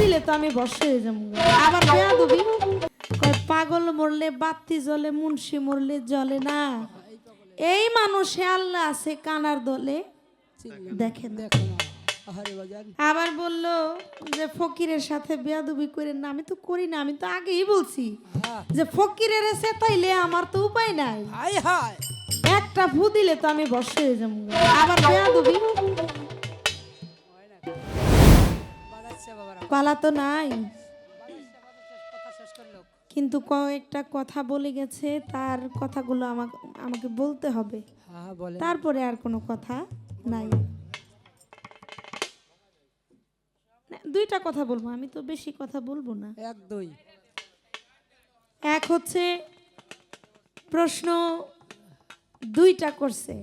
দিলে তো আমি বসে হয়ে যাব। আবার বেয়া দিবি পাগল মরলে বাতি জ্বলে মুন্সি মরলে জ্বলে না। এই মানুষে আল্লাহ আছে কানার দলে। দেখেন। আবার বলল যে ফকিরের সাথে বেয়াদুবি করে না আমি তো করি না আমি তো আগেই বলছি যে ফকিরের এসে তাইলে আমার তো উপায় নাই। একটা ফু দিলে তো আমি বসে হয়ে যাব। আবার বেয়াদুবি পালা তো নাই। কিন্তু কয়েকটা কথা বলে গেছে তার কথাগুলো আমাকে আমাকে বলতে হবে। হ্যাঁ তারপরে আর কোনো কথা নাই। দুইটা কথা বলব আমি তো বেশি কথা বলব না। এক দুই। এক হচ্ছে প্রশ্ন দুইটা করছে।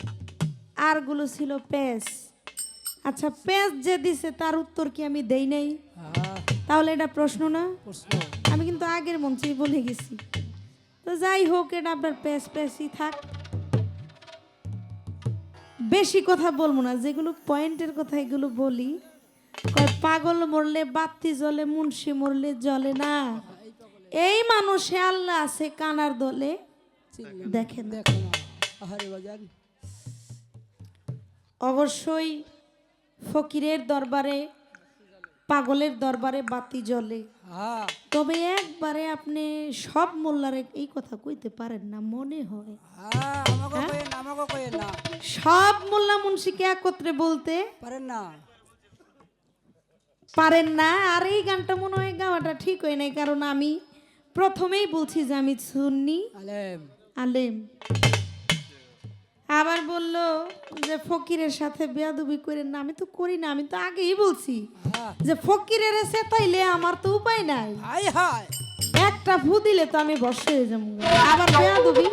আরগুলো ছিল পেস আচ্ছা পেস যে দিছে তার উত্তর কি আমি দেই নাই? তাহলে এটা প্রশ্ন না? আমি কিন্তু আগের মঞ্চেই বলে গেছি। তো যাই হোক এটা আপনার পেস পেসই থাক। বেশি কথা বলব না যেগুলো পয়েন্টের কথা এগুলো বলি। পাগল মরলে বাতি জ্বলে মুন্সি মরলে জ্বলে না। এই মানুষে আল্লাহ আছে কানার দলে। দেখেন অবশ্যই ফকিরের দরবারে পাগলের দরবারে বাতি জ্বলে। হ্যাঁ। তবে একবারে আপনি সব মোল্লারে এই কথা কইতে পারেন না মনে হয়। হ্যাঁ না। সব মোল্লা মুন্সিকে একত্রে বলতে পারেন না। পারেন না আর এই গানটা মনে হয় গাওয়াটা ঠিক হয় নাই কারণ আমি প্রথমেই বলছি যে আমি সুন্নি। আলেম। আলেম। আবার বলল যে ফকিরের সাথে বেয়াদুবি করেন না। আমি তো করি না আমি তো আগেই বলছি হ্যাঁ। যে ফকিরের এসে তাইলে আমার তো উপায় নাই। একটা ফু দিলে তো আমি বসে হয়ে যাব। আবার বেয়াদুবি?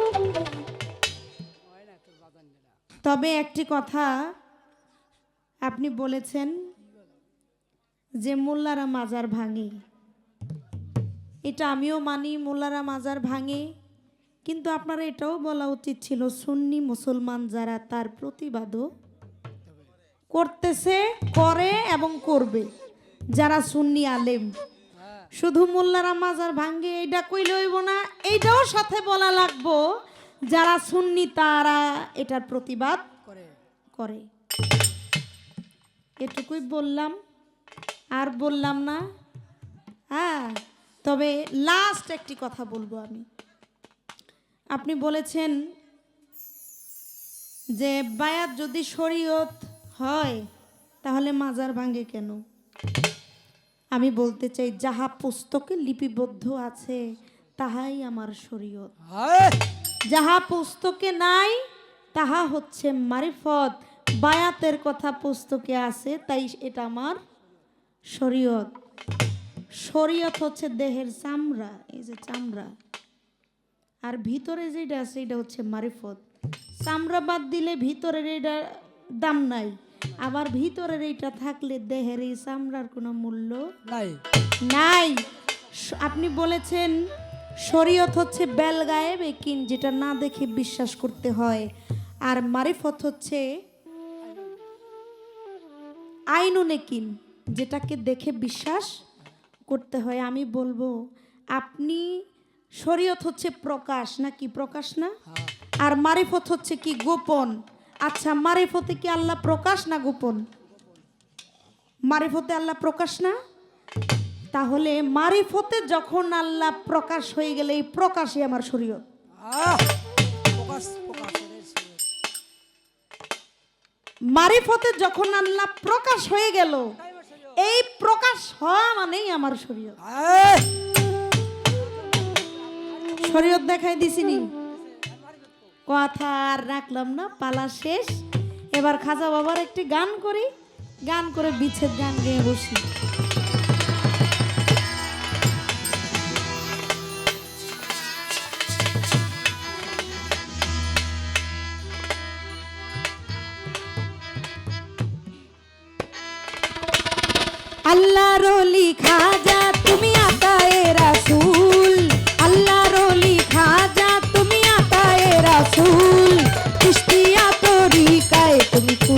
তবে একটি কথা আপনি বলেছেন যে মোল্লারা মাজার ভাঙে। এটা আমিও মানি মোল্লারা মাজার ভাঙে। কিন্তু আপনার এটাও বলা উচিত ছিল সুন্নি মুসলমান যারা তার প্রতিবাদও করতেছে করে এবং করবে। যারা সুন্নি আলেম শুধু মোল্লারা মাজার ভাঙ্গে এইটা কইলে হইব না এইটাও সাথে বলা লাগবো যারা সুন্নি তারা এটার প্রতিবাদ করে। করে। এটুকুই বললাম আর বললাম না। হ্যাঁ তবে লাস্ট একটি কথা বলব আমি। আপনি বলেছেন যে বায়াত যদি শরীয়ত হয় তাহলে মাজার ভাঙে কেন? আমি বলতে চাই যাহা পুস্তকে লিপিবদ্ধ আছে তাহাই আমার শরীয়ত। যাহা পুস্তকে নাই তাহা হচ্ছে মারিফত। বায়াতের কথা পুস্তকে আছে তাই এটা আমার শরীয়ত। শরীয়ত হচ্ছে দেহের চামড়া এই যে চামড়া। আর ভিতরে যেটা আছে এটা হচ্ছে মারিফত। চামড়া বাদ দিলে ভিতরের এটা দাম নাই আবার ভিতরের এইটা থাকলে দেহের এই চামড়ার কোনো মূল্য নাই। নাই। আপনি বলেছেন শরীয়ত হচ্ছে বেল গায়েব একিন যেটা না দেখে বিশ্বাস করতে হয়। আর মারিফত হচ্ছে আইনুন একিন যেটাকে দেখে বিশ্বাস করতে হয়। আমি বলব আপনি শরীয়ত হচ্ছে প্রকাশ নাকি প্রকাশ না? হ্যাঁ। আর মারিফত হচ্ছে কি গোপন? আচ্ছা মারিফতে কি আল্লাহ প্রকাশ না গোপন? মারিফতে আল্লাহ প্রকাশ না? তাহলে মারিফতে যখন আল্লাহ প্রকাশ হয়ে গেলে এই প্রকাশই আমার শরীয়ত। মারিফতে যখন আল্লাহ প্রকাশ হয়ে গেল এই প্রকাশ হওয়া মানেই আমার শরীয়ত। শরীয়ত দেখাই দিছিনি। কথা আর রাখলাম না, পালা শেষ। এবার খাজা বাবার একটি গান করি, গান করে বিচ্ছেদ গান গেয়ে বসি। আল্লাহ রলি খাজা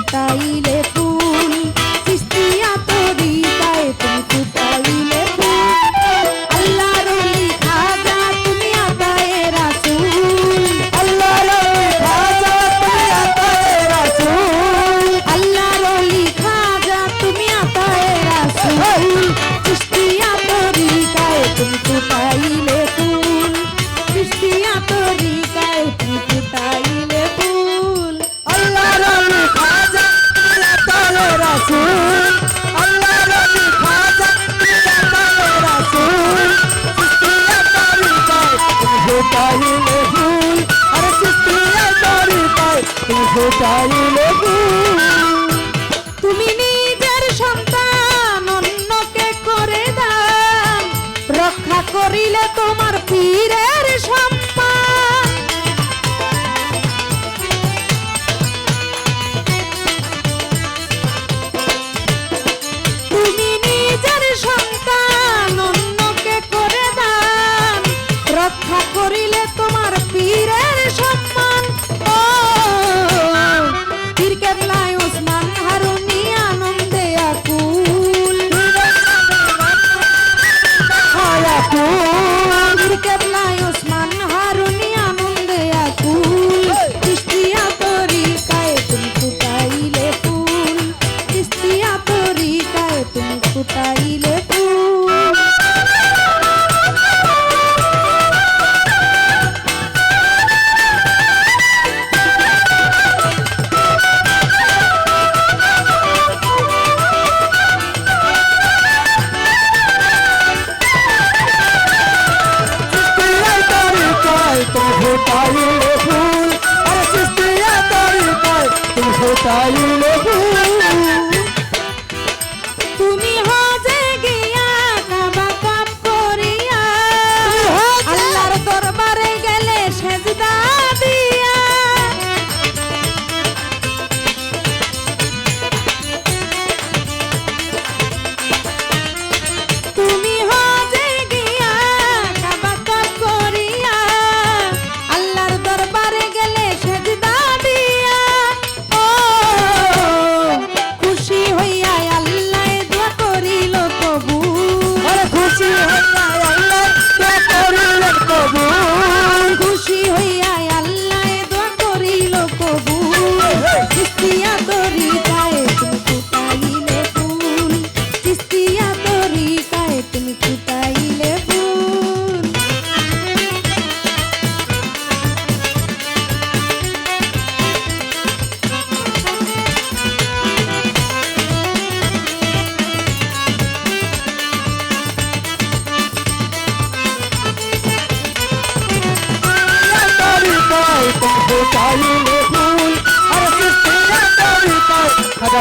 তুমি ফুটাইলে ফুল রক্ষা করিলে তোমার পীরের সম্মান। তুমি নিজের সন্তান অন্যকে করে দান। রক্ষা করিলে তোমার পীরের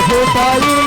পায়ে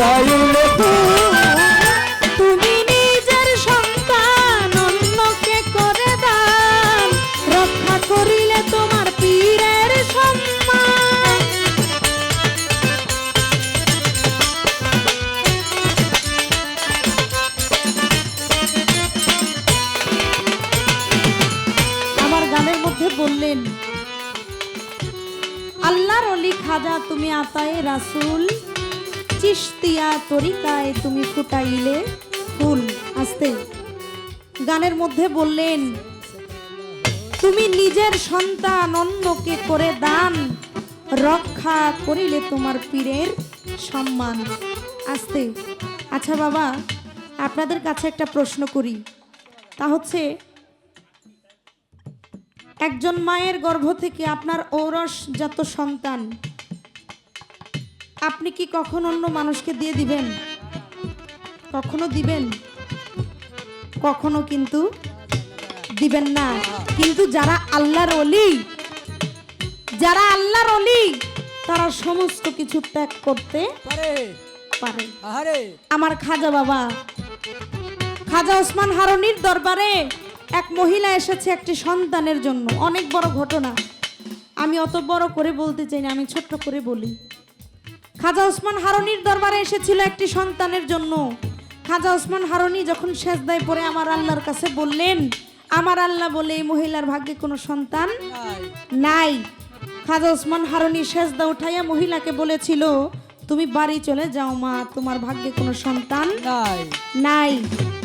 தாயுள்ள তরিকায় তুমি ফুটাইলে ফুল আসতে। গানের মধ্যে বললেন, তুমি নিজের সন্তান অন্যকে করে দান। রক্ষা করিলে তোমার পীরের সম্মান আসতে। আচ্ছা বাবা, আপনাদের কাছে একটা প্রশ্ন করি। তা হচ্ছে, একজন মায়ের গর্ভ থেকে আপনার ঔরসজাত সন্তান আপনি কি কখন অন্য মানুষকে দিয়ে দিবেন? কখনো দিবেন? কখনো কিন্তু দিবেন না। কিন্তু যারা আল্লাহর অলি যারা আল্লাহর অলি তারা সমস্ত কিছু ত্যাগ করতে পারে। আমার খাজা বাবা খাজা ওসমান হারনির দরবারে এক মহিলা এসেছে একটি সন্তানের জন্য। অনেক বড় ঘটনা। আমি অত বড় করে বলতে চাই না আমি ছোট্ট করে বলি। খাজা ওসমান হারনির দরবারে এসেছিল একটি সন্তানের জন্য। খাজা ওসমান হারনি যখন সেজদায় পড়ে আমার আল্লাহর কাছে বললেন আমার আল্লাহ বলে এই মহিলার ভাগ্যে কোনো সন্তান নাই। খাজা ওসমান হারনি সেজদা উঠাইয়া মহিলাকে বলেছিল তুমি বাড়ি চলে যাও মা তোমার ভাগ্যে কোনো সন্তান নাই। নাই।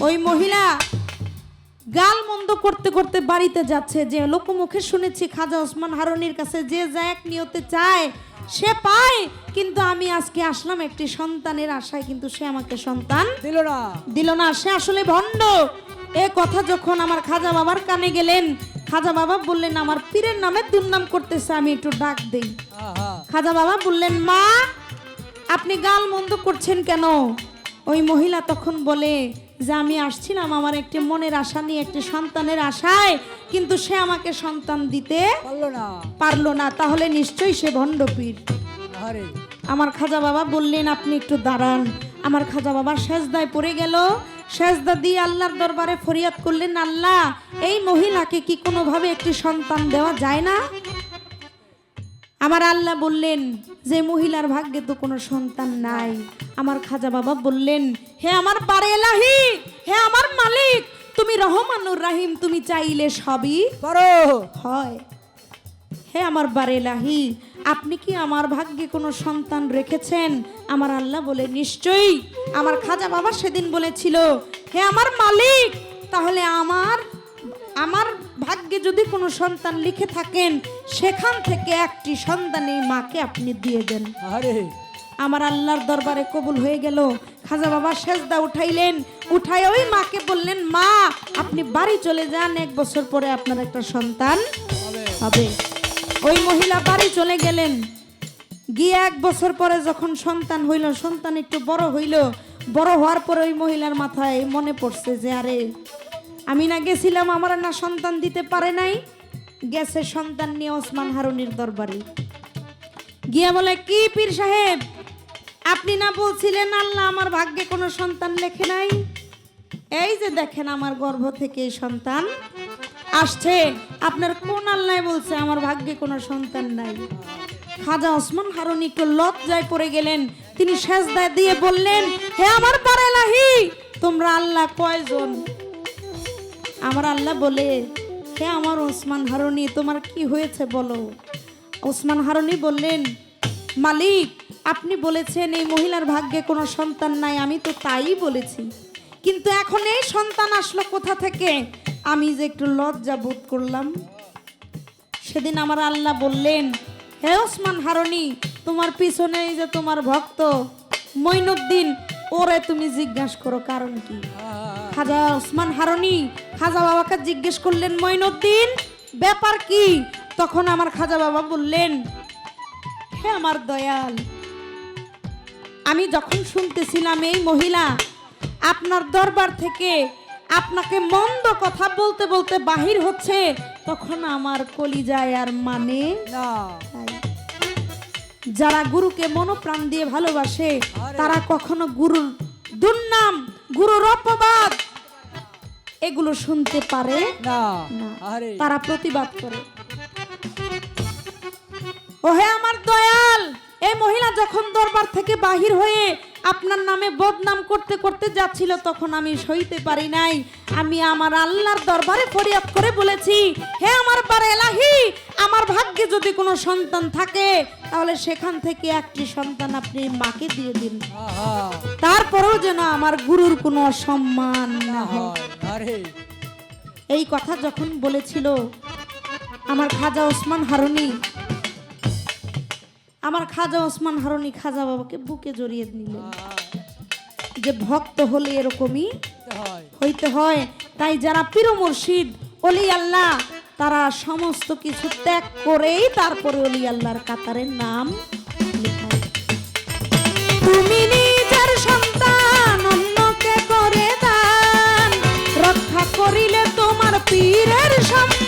ওই মহিলা গাল মন্দ করতে করতে বাড়িতে যাচ্ছে যে লোকমুখে শুনেছি খাজা ওসমান হারনির কাছে যে যা এক নিয়তে চায় সে পায়। কিন্তু আমি আজকে আসলাম একটি সন্তানের আশায় কিন্তু সে আমাকে সন্তান দিল না। দিল না। সে আসলে ভণ্ড। এ কথা যখন আমার খাজা বাবার কানে গেলেন খাজা বাবা বললেন আমার পীরের নামে দুর্নাম করতেছে আমি একটু ডাক দেই। খাজা বাবা বললেন মা আপনি গাল মন্দ করছেন কেন? ওই মহিলা তখন বলে যে আমি আসছিলাম আমার একটি মনের আশা নিয়ে একটি সন্তানের আশায় কিন্তু সে আমাকে সন্তান দিতে পারল না। পারল না। তাহলে নিশ্চয়ই সে ভণ্ডপীর আহারে আমার খাজা বাবা বললেন আপনি একটু দাঁড়ান। আমার খাজা বাবা সেজদায় পড়ে গেল। সেজদা দিয়ে আল্লাহর দরবারে ফরিয়াদ করলেন আল্লাহ এই মহিলাকে কি কোনোভাবে একটি সন্তান দেওয়া যায় না? আমার আল্লাহ বললেন যে মহিলার ভাগ্যে তো কোনো সন্তান নাই। আমার খাজা বাবা বললেন হে আমার বারে এলাহি হে আমার মালিক তুমি রহমানুর রাহিম তুমি চাইলে সবই পারো হয়। হে আমার বারেলাহি আপনি কি আমার ভাগ্যে কোনো সন্তান রেখেছেন? আমার আল্লাহ বলে নিশ্চয়ই। আমার খাজা বাবা সেদিন বলেছিল হে আমার মালিক তাহলে আমার আমার ভাগ্যে যদি কোনো সন্তান লিখে থাকেন সেখান থেকে একটি সন্তান এই মাকে আপনি দিয়ে দেন। আমার আল্লাহর দরবারে কবুল হয়ে গেল। খাজা বাবা সেজদা উঠাইলেন। উঠাই ওই মাকে বললেন মা আপনি বাড়ি চলে যান এক বছর পরে আপনার একটা সন্তান হবে হবে। ওই মহিলা বাড়ি চলে গেলেন। গিয়ে এক বছর পরে যখন সন্তান হইল, সন্তান একটু বড় হইল, বড় হওয়ার পরে ওই মহিলার মাথায় মনে পড়ছে যে, আরে, আমি না গেছিলাম, আমার না সন্তান দিতে পারে নাই। গেছে সন্তান নিয়ে ওসমান হারুনির দরবারে। গিয়া বলে, কি পীর সাহেব, আপনি না বলছিলেন আল্লাহ আমার ভাগ্যে কোনো সন্তান লেখে নাই? এই যে দেখেন আমার গর্ভ থেকে সন্তান আসছে। আপনার কোন আল্লাহ বলছে, আমার ভাগ্যে কোনো সন্তান নাই। খাজা ওসমান হারুন একটু লজ্জায় পড়ে গেলেন। তিনি সেজদায় দিয়ে বললেন, হে আমার পারেলাহি, তোমরা আল্লাহ কয়জন? আমার আল্লাহ বলে, হে আমার ওসমান হারুনি, তোমার কি হয়েছে বলো? ওসমান হারুনি বললেন, মালিক, আপনি বলেছেন এই মহিলার ভাগ্যে কোনো সন্তান নাই, আমি তো তাই বলেছি। কিন্তু এখন এই সন্তান আসলো কোথা থেকে? আমি যে একটু লজ্জা বোধ করলাম। সেদিন আমার আল্লাহ বললেন, হে ওসমান হারনি, তোমার পিছনে এই যে তোমার ভক্ত মইনুদ্দিন ওরে তুমি জিজ্ঞাসা করো কারণ কি? খাজা ওসমান হারনি, খাজা বাবাকে জিজ্ঞেস করলেন মইনুদ্দিন ব্যাপার কি? তখন আমার খাজা বাবা বললেন, হে আমার দয়াল, আমি যখন শুনতেছিলাম এই মহিলা, আপনার দরবার থেকে আপনাকে মন্দ কথা বলতে বলতে বাহির হচ্ছে তখন আমার কলিজায় আর মানে যারা গুরুকে মনোপ্রাণ দিয়ে ভালোবাসে তারা কখনো গুরুর দুর্নাম গুরুর অপবাদ এগুলো শুনতে পারে না। তারা প্রতিবাদ করে। ওহে আমার দয়াল এই মহিলা যখন দরবার থেকে বাহির হয়ে আপনার নামে বদনাম করতে করতে যাচ্ছিল তখন আমি সইতে পারি নাই। আমি আমার আল্লাহর দরবারে ফরিয়াদ করে বলেছি হে আমার বারে এলাহি আমার ভাগ্যে যদি কোনো সন্তান থাকে তাহলে সেখান থেকে একটি সন্তান আপনি মাকে দিয়ে দিন। তারপরেও যেন আমার গুরুর কোনো অসম্মান না হয়। এই কথা যখন বলেছিল আমার খাজা ওসমান হারুনি আমার খাজা ওসমান হারুনি খাজা বাবাকে বুকে জড়িয়ে নিলেন যে ভক্ত হলে এরকমই হইতে হয়। তাই যারা পীর মুর্শিদ অলি আল্লাহ তারা সমস্ত কিছু ত্যাগ করেই তারপরে অলি আল্লাহর কাতারের নাম তুমি নিজের সন্তান অন্যকে করে দান। রক্ষা করিলে তোমার পীরের সম্মান।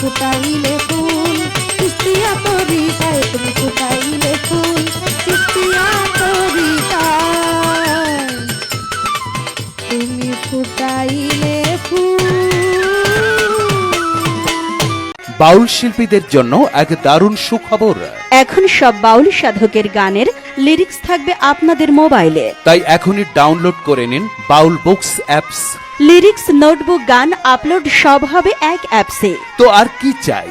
ফুটাইলে ফুল। চিস্তিয়া তরিকায় তুমি ফুটাইলে ফুল। চিস্তিয়া তরিকায় তুমি ফুটাইলে ফুল। বাউল শিল্পীদের জন্য এক দারুণ সুখবর। এখন সব বাউল সাধকের গানের লিরিক্স থাকবে আপনাদের মোবাইলে। তাই এখনই ডাউনলোড করে নিন Baul books apps lyrics notebook গান আপলোড সব হবে এক অ্যাপসে। তো আর কি চাই?